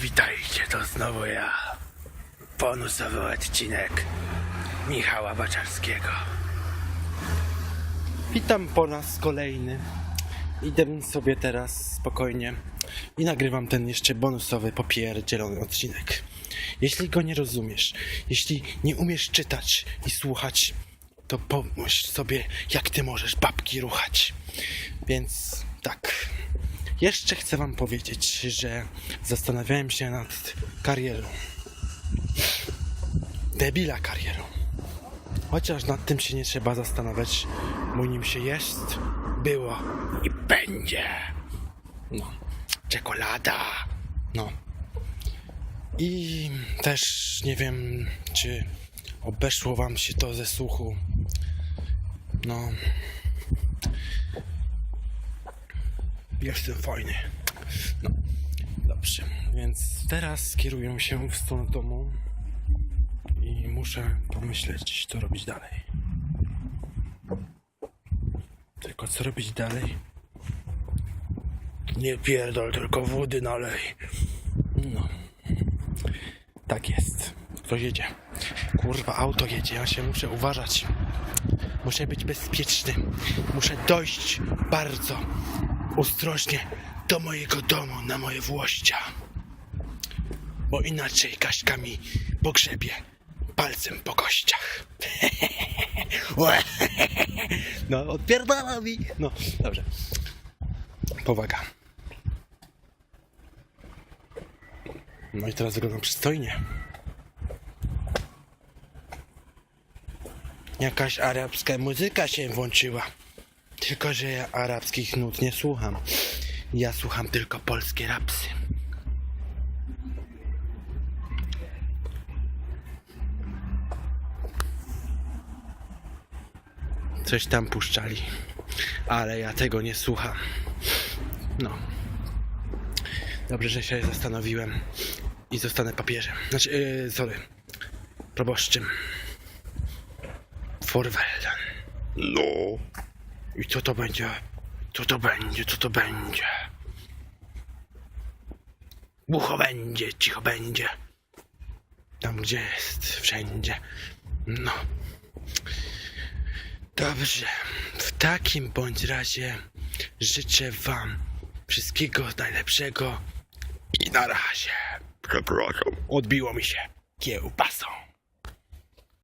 Witajcie, to znowu ja. Bonusowy odcinek Michała Baczarskiego. Witam po raz kolejny. Idę sobie teraz spokojnie i nagrywam ten jeszcze bonusowy, popierdzielony odcinek. Jeśli go nie rozumiesz, jeśli nie umiesz czytać i słuchać, to pomyśl sobie, jak ty możesz babki ruchać. Więc tak. Jeszcze chcę wam powiedzieć, że zastanawiałem się nad karierą. Debila karierą. Chociaż nad tym się nie trzeba zastanawiać, bo nim się jest, było i będzie. No, czekolada. No. I też nie wiem, czy obeszło wam się to ze słuchu. No. Jestem fajny. No, dobrze. Więc teraz kieruję się w stronę domu i muszę pomyśleć, co robić dalej. Tylko co robić dalej? Nie pierdol, tylko wody nalej. No. Tak jest. Ktoś jedzie. Kurwa, auto jedzie, ja się muszę uważać. Muszę być bezpieczny. Muszę dojść bardzo ostrożnie do mojego domu na moje włościa. Bo inaczej Kaśka mi pogrzebie palcem po kościach. No, odpierdala mi. No, dobrze. Powaga. No i teraz wyglądam przystojnie. Jakaś arabska muzyka się włączyła. Tylko, że ja arabskich nut nie słucham. Ja słucham tylko polskie rapsy. Coś tam puszczali, ale ja tego nie słucham. No. Dobrze, że się zastanowiłem i zostanę papieżem. Znaczy, yy, sorry, proboszczym. Forwelden. No. I co to będzie? Co to będzie? Co to będzie? Głucho będzie, cicho będzie. Tam gdzie jest, wszędzie. No. Dobrze. W takim bądź razie życzę wam wszystkiego najlepszego i na razie. Przepraszam. Odbiło mi się kiełbasą.